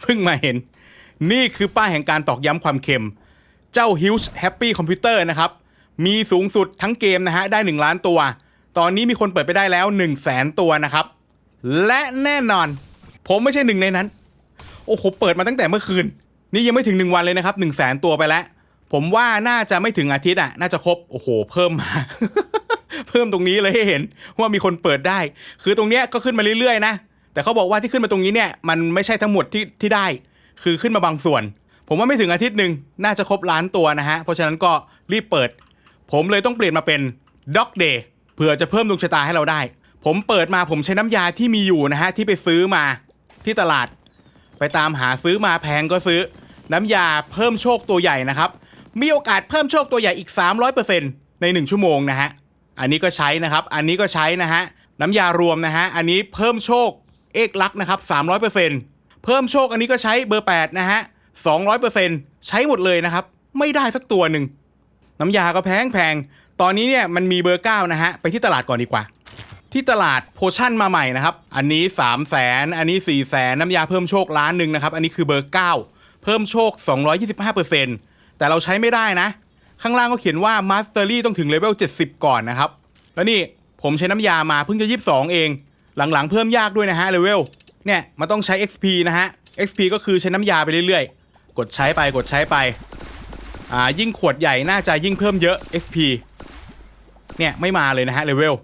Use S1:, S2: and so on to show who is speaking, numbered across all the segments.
S1: เพิ่งมาเห็น นี่คือป้ายแห่งการตอกย้ำความเค็ม เจ้า Huge Happy Computer นะครับ มีสูงสุดทั้งเกมนะฮะ ได้ 1 ล้านตัว ตอนนี้มีคนเปิดไปได้แล้ว 1 0 0 0 0แสนตัวนะครับ และแน่นอน ผมไม่ใช่หนึ่งในนั้น โอ้โห เปิดมาตั้งแต่เมื่อคืน นี่ยังไม่ถึง 1 วันเลยนะครับ 1 0 0 0 0แสนตัวไปแล้ว ผมว่าน่าจะไม่ถึงอาทิตย์อะ น่าจะครบ โอ้โห เพิ่มมาเพิ่มตรงนี้เลยให้เห็นว่ามีคนเปิดได้ คือตรงเนี้ยก็ขึ้นมาเรื่อยๆนะ แต่เขาบอกว่าที่ขึ้นมาตรงนี้เนี่ยมันไม่ใช่ทั้งหมดที่ที่ได้ คือขึ้นมาบางส่วน ผมว่าไม่ถึงอาทิตย์หนึ่งน่าจะครบล้านตัวนะฮะเพราะฉะนั้นก็รีบเปิด ผมเลยต้องเปลี่ยนมาเป็น Dog Day เพื่อจะเพิ่มดวงชะตาให้เราได้ ผมเปิดมาผมใช้น้ำยาที่มีอยู่นะฮะที่ไปซื้อมาที่ตลาด ไปตามหาซื้อมาแพงก็ซื้อ น้ำยาเพิ่มโชคตัวใหญ่นะครับมีโอกาสเพิ่มโชคตัวใหญ่อีก 300%ใน 1 ชั่วโมงนะฮะ อันนี้ก็ใช้นะครับ อันนี้ก็ใช้นะฮะ น้ำยารวมนะฮะ อันนี้เพิ่มโชค เอกลักษณ์นะครับ300%เพิ่มโชคอันนี้ก็ใช้เบอร์ 8 นะฮะ 200%ใช้หมดเลยนะครับ ไม่ได้สักตัวหนึ่ง น้ำยาก็แพงแพง ตอนนี้เนี่ยมันมีเบอร์ 9 นะฮะ ไปที่ตลาดก่อนดีกว่า ที่ตลาดโพชั่นมาใหม่นะครับ อันนี้ 3 0 0แสนอันนี้ 4 0 0แสนน้ำยาเพิ่มโชคล้านหนึ่งนะครับ อันนี้คือเบอร์ 9 เพิ่มโชค 225%แต่เราใช้ไม่ได้นะ ข้างล่างก็เขียนว่า Mastery ต้องถึงเลเวล70 ก่อนนะครับ แล้วนี่ผมใช้น้ำยามาเพิ่งจะ22เอง หลังๆเพิ่มยากด้วยนะฮะเลเวลเนี่ยมันต้องใช้ XP นะฮะ XP ก็คือใช้น้ำยาไปเรื่อยๆ กดใช้ไปกดใช้ไปอ่ายิ่งขวดใหญ่น่าจะยิ่งเพิ่มเยอะ XP เนี่ยไม่มาเลยนะฮะเลเวล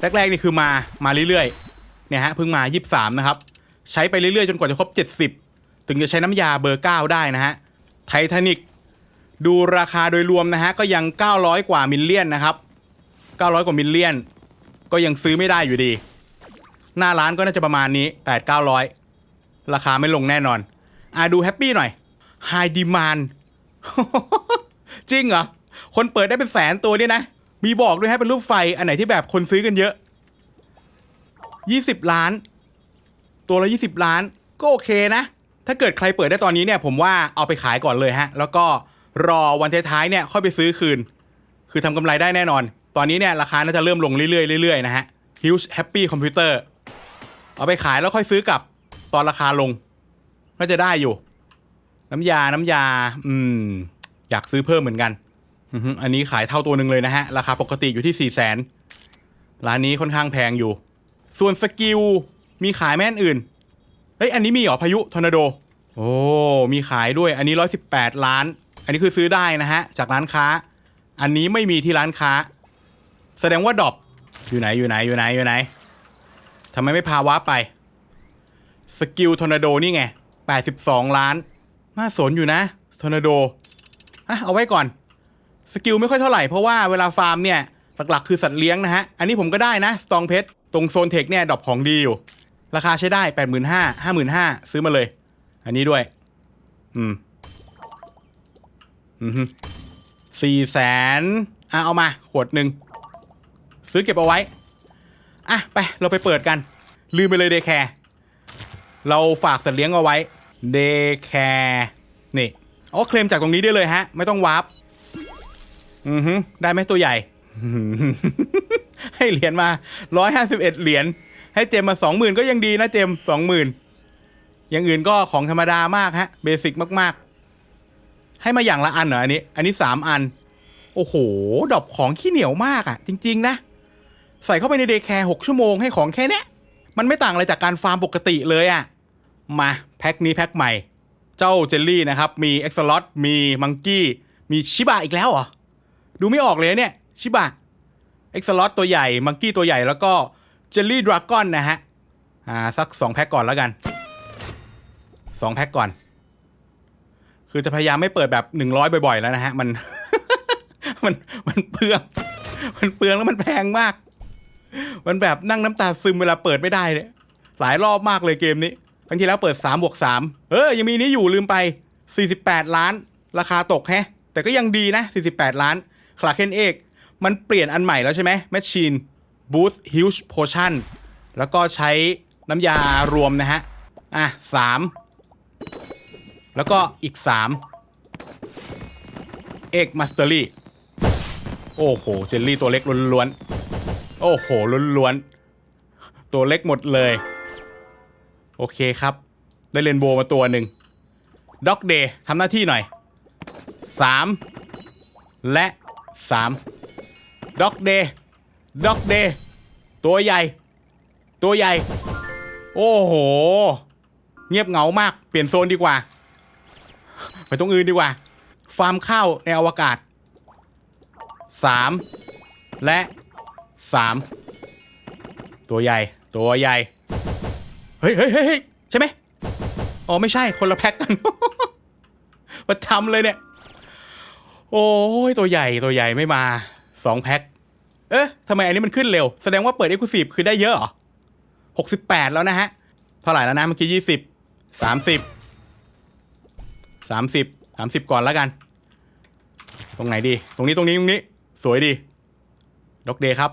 S1: แรกๆนี่คือมามาเรื่อยๆเนี่ยฮะเพิ่งมา 23 นะครับ ใช้ไปเรื่อยๆ จนกว่าจะครบ 70 ถึงจะใช้น้ำยาเบอร์ 9 ได้นะฮะไททานิกดูราคาโดยรวมนะฮะก็ยัง 900 กว่ามิลเลียนนะครับ 900 กว่ามิลเลียน ก็ยังซื้อไม่ได้อยู่ดี หน้าร้านก็น่าจะประมาณนี้8 900 ราคาไม่ลงแน่นอนอะดูแฮปปี้หน่อย High Demand จริงเหรอ คนเปิดได้เป็นแสนตัวเนี่ยนะ มีบอกด้วยฮะเป็นรูปไฟอันไหนที่แบบคนซื้อกันเยอะ 20 ล้าน ตัวละ20 ล้าน ก็โอเคนะ ถ้าเกิดใครเปิดได้ตอนนี้เนี่ยผมว่าเอาไปขายก่อนเลยฮะ แล้วก็รอวันท้ายๆเนี่ยค่อยไปซื้อคืน คือทำกำไรได้แน่นอน ตอนนี้เนี่ยราคาน่าจะเริ่มลงเรื่อยๆเรื่อยๆนะฮะ Huge Happy Computer เอาไปขายแล้วค่อยซื้อกลับ ตอนราคาลงน่าจะได้อยู่ น้ำยา น้ำยา อืม อยากซื้อเพิ่มเหมือนกันอันนี้ขายเท่าตัวหนึ่งเลยนะฮะ ราคาปกติอยู่ที่4ี่แสนร้านนี้ค่อนข้างแพงอยู่ ส่วนสกิลมีขายแม่นอื่น เฮ้ย อันนี้มีเหรอพายุทอร์นาโด โอ้ มีขายด้วย อันนี้118ล้าน อันนี้คือซื้อได้นะฮะ จากร้านค้า อันนี้ไม่มีที่ร้านค้า แสดงว่าดรอปอยู่ไหนอยู่ไหนอยู่ไหนอยู่ไหน ทำไมไม่พาวาไป สกิลทอร์นาโดนี่ไง 82 ล้าน น่าสนอยู่นะ ทอร์นาโดอะเอาไว้ก่อน สกิลไม่ค่อยเท่าไหร่ เพราะว่าเวลาฟาร์มเนี่ย หลักๆ คือสัตว์เลี้ยงนะฮะ อันนี้ผมก็ได้นะ สตองเพชร ตรงโซนเทคเนี่ยดอปของดีอยู่ ราคาใช้ได้ 85,000 55,000 ซื้อมาเลย อันนี้ด้วย อืม อืมสี่แสนอะเอามา ขวดหนึ่ง ซื้อเก็บเอาไว้ อะไปเราไปเปิดกัน ลืมไปเลยเดแคร์เราฝากสัตว์เลี้ยงเอาไว้เดแคร์นี่อ๋อเคลมจากตรงนี้ได้เลยฮะ ไม่ต้องวาร์ปอือฮึได้ไหมตัวใหญ่ ให้เหรียญมา151เอ็ดเหรียญให้เจมมา20,000ก็ยังดีนะเจม20,000อย่างอื่นก็ของธรรมดามากฮะเบสิกมาก ๆ ให้มาอย่างละอันเหรออันนี้ อันนี้3อัน โอ้โหดอกของขี้เหนียวมากอะ่ะ จริง ๆ นะ ใส่เข้าไปในเดย์แคร์6ชั่วโมงให้ของแค่เนี้ย มันไม่ต่างอะไรจากการฟาร์มปกติเลยอะ่ะ มาแพ็คนี้แพ็คใหม่ เจ้าเจลลี่นะครับ มีเอ็กซ์ลอตมีมังกี้ มีชิบะอีกแล้วเหรอ ดูไม่ออกเลยเนี่ย ชิบะเอ็กซ์ลอตตัวใหญ่ มังกี้ตัวใหญ่แล้วก็เจลลี่ดราก้อนนะฮะ อ่า สัก 2 แพ็คก่อนแล้วกัน2แพ็คก่อน คือจะพยายามไม่เปิดแบบ 100 บ่อย ๆ แล้วนะฮะ มัน มัน มันเปลือง มันเปลืองแล้วมันแพงมาก มันแบบนั่งน้ำตาซึมเวลาเปิดไม่ได้เนี่ยหลายรอบมากเลยเกมนี้ครั้งที่แล้วเปิด3บวก3เออยังมีนี้อยู่ลืมไป 48 ล้าน ราคาตกแฮะ แต่ก็ยังดีนะ 48 ล้านคลาเคนเอกมันเปลี่ยนอันใหม่แล้วใช่ไหมแมชชีน Boost Huge Potion แล้วก็ใช้น้ำยารวมนะฮะ อะสามแล้วก็อีกสามเอกมาสเตอรี่ โอ้โห เจลลี่ตัวเล็กล้วนๆ โอ้โหล้วนๆ ตัวเล็กหมดเลย โอเคครับ ได้เรนโบว์มาตัวหนึ่งด็อกเดย์ทำหน้าที่หน่อยสามและสามด็อกเดย์ด็อกเดย์ตัวใหญ่ ตัวใหญ่ โอ้โห เงียบเหงามากเปลี่ยนโซนดีกว่า ไปตรงอื่นดีกว่า ฟาร์มข้าวในอวกาศสามและ สามตัวใหญ่ ตัวใหญ่ เฮ้ยเฮ้ยเฮ้ยใช่ไหมอ๋อ ไม่ใช่คนละแพ็คกันประทำเลยเนี่ย โอ้ยตัวใหญ่ตัวใหญ่ไม่มาสองแพ็คเอ๊ะทำไมอันนี้มันขึ้นเร็ว แสดงว่าเปิด e x c l u s i v e คือได้เยอะเหรอหกสิบแปดแล้วนะฮะ เท่าไหร่แล้วนะเมื่อกี้ยี่สิบสามสิบสามสิบสามสิบก่อนแล้วกัน ตรงไหนดี ตรงนี้ตรงนี้ตรงนี้ สวยดีด็อกเดย์ครับ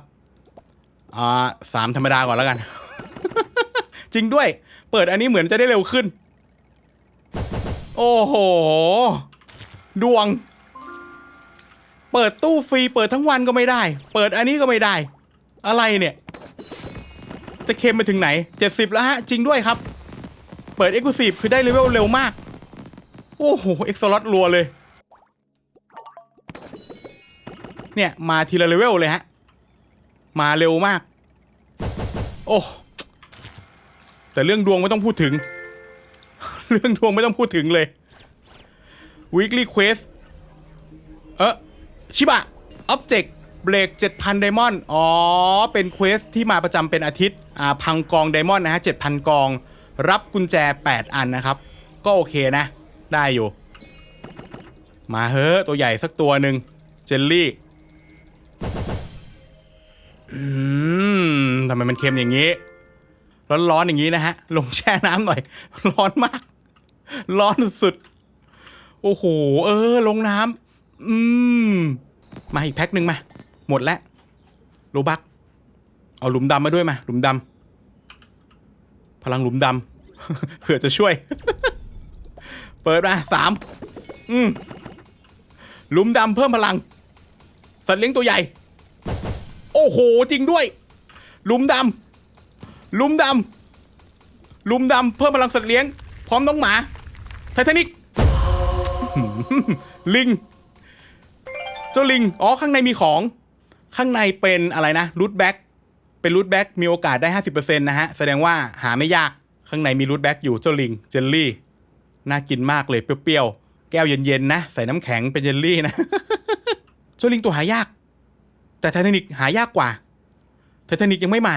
S1: อ่าสามธรรมดาก่อนแล้วกัน จริงด้วย เปิดอันนี้เหมือนจะได้เร็วขึ้น โอ้โห ดวง เปิดตู้ฟรีเปิดทั้งวันก็ไม่ได้ เปิดอันนี้ก็ไม่ได้ อะไรเนี่ย จะเค็มไปถึงไหน70แล้วฮะ จริงด้วยครับ เปิด e x c l u s i v e คือได้เลเวลเร็วมาก โอ้โห เอ็กซ์ลอตรัวเลย เนี่ย มาทีละเลเวลเลยฮะ มาเร็วมาก โอ้แต่เรื่องดวงไม่ต้องพูดถึง เรื่องดวงไม่ต้องพูดถึงเลย weekly quest เออชิบะ object break 7,000ไดมอนด์อ๋อ เป็นเควสที่มาประจำเป็นอาทิตย์อ่าพังกองไดมอนด์นะฮะ 7,000 กอง รับกุญแจ 8 อันนะครับ ก็โอเคนะ ได้อยู่ มาเฮ้อตัวใหญ่สักตัวหนึ่งเจลลี่ อืมทำไมมันเค็มอย่างนี้ ร้อนๆอย่างนี้นะฮะ ลงแช่น้ำหน่อย ร้อนมาก ร้อนสุด โอ้โห เออ ลงน้ำอืม มาอีกแพ็คหนึ่งมา หมดแล้วโลบัก เอาหลุมดำมาด้วยมา หลุมดำ พลังหลุมดำ เผื่อจะช่วย เปิดมาสาม อืม หลุมดำเพิ่มพลัง สัตว์เลี้ยงตัวใหญ่ โอ้โห จริงด้วย ลุมดำลุมดำลุมดำเพิ่มพลังสัตว์เลี้ยง พร้อมน้องหมา ไททานิกลิง เจ้าลิง อ๋อ ข้างในมีของ ข้างในเป็นอะไรนะรูทแบ็กเป็นรูทแบ็กมีโอกาสได้ 50%นะฮะ แสดงว่าหาไม่ยาก ข้างในมีรูทแบ็กอยู่ เจ้าลิง เจลลี่ น่ากินมากเลย เปรี้ยวๆ แก้วเย็นๆ นะ ใส่น้ำแข็งเป็นเจลลี่นะ เจ้าลิงตัวหายาก แต่ไททานิกหายากกว่าไททานิกยังไม่มา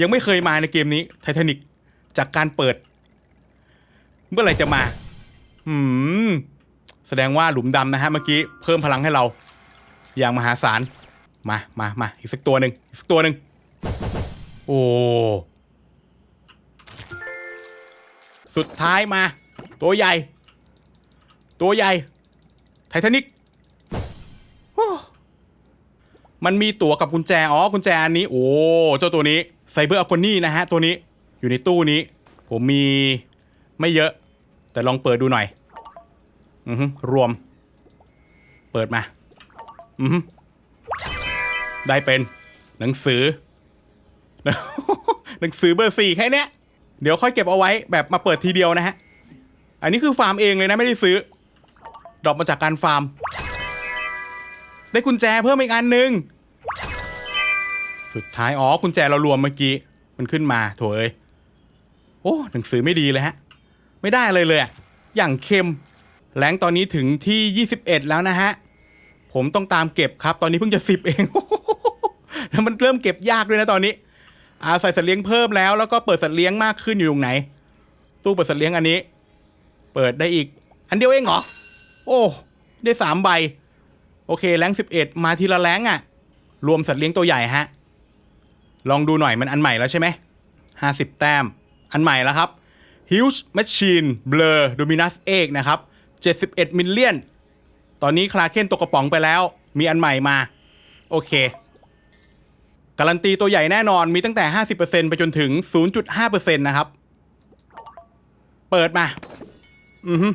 S1: ยังไม่เคยมาในเกมนี้ไททานิกจากการเปิด เมื่อไหร่จะมาอืมแสดงว่าหลุมดำนะฮะเมื่อกี้เพิ่มพลังให้เรา อย่างมหาศาลมามามาอีกสักตัวหนึ่งอีกสักตัวหนึ่งโอ้สุดท้ายมา ตัวใหญ่ ตัวใหญ่ ไททานิก มันมีตั๋วกับกุญแจ อ๋อ กุญแจอันนี้ โอ้ เจ้าตัวนี้ไซเบอร์อ c คนี่นะฮะ ตัวนี้ อยู่ในตู้นี้ ผมมีไม่เยอะ แต่ลองเปิดดูหน่อย อือฮึรวม เปิดมา อือฮึได้เป็น หนังสือ หนังสือเบอร์สี่แค่เนี้ย เดี๋ยวค่อยเก็บเอาไว้แบบมาเปิดทีเดียวนะฮะ อันนี้คือฟาร์มเองเลยนะไม่ได้ซื้อ ดรอปมาจากการฟาร์มได้กุญแจเพิ่มอีกอันหนึ่ง สุดท้าย อ๋อกุญแจเรารวมเมื่อกี้ มันขึ้นมาโถเอ้ยโอ้หนังสือไม่ดีเลยฮะ ไม่ได้เลยเลยอย่างเค็มแรงตอนนี้ถึงที่ 21 แล้วนะฮะ ผมต้องตามเก็บครับ ตอนนี้เพิ่งจะ 10 เอง แล้วมันเริ่มเก็บยากด้วยนะตอนนี้อาใส่สัตว์เลี้ยงเพิ่มแล้ว แล้วก็เปิดสัตว์เลี้ยงมากขึ้นอยู่ตรงไหน ตู้เปิดสัตว์เลี้ยงอันนี้ เปิดได้อีก อันเดียวเองเหรอ โอ้ ได้สามใบ โอเค แรง11 มาทีละแรงอะ่ะ รวมสัตว์เลี้ยงตัวใหญ่ฮะ ลองดูหน่อยมันอันใหม่แล้วใช่ไหม50แต้ม อันใหม่แล้วครับ Huge Machine Blur Dominus 8นะครับ 71 มิลเลียน ตอนนี้คลาเคนตกกระป๋องไปแล้ว มีอันใหม่มา โอเค การันตีตัวใหญ่แน่นอน มีตั้งแต่ 50%ไปจนถึง 0.5%นะครับ เปิดมา อือฮึ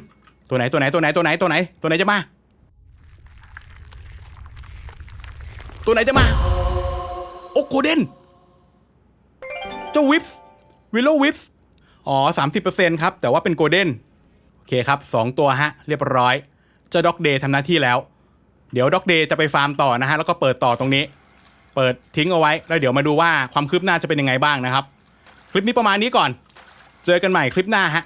S1: ตัวไหนตัวไหนตัวไหนตัวไหนตัวไหน ตัวไหนจะมา ตัวไหนจะมา โอโกเดน เจ้าวิปส์วิลโลวิปส์อ๋อสามสิบเปอร์เซ็นครับ แต่ว่าเป็นโกลเด้น โอเคครับสองตัวฮะ เรียบร้อย เจ้าด็อกเดย์ทำหน้าที่แล้ว เดี๋ยวด็อกเดย์จะไปฟาร์มต่อนะฮะ แล้วก็เปิดต่อตรงนี้ เปิดทิ้งเอาไว้ แล้วเดี๋ยวมาดูว่าความคืบหน้าจะเป็นยังไงบ้างนะครับ คลิปนี้ประมาณนี้ก่อน เจอกันใหม่คลิปหน้าฮะ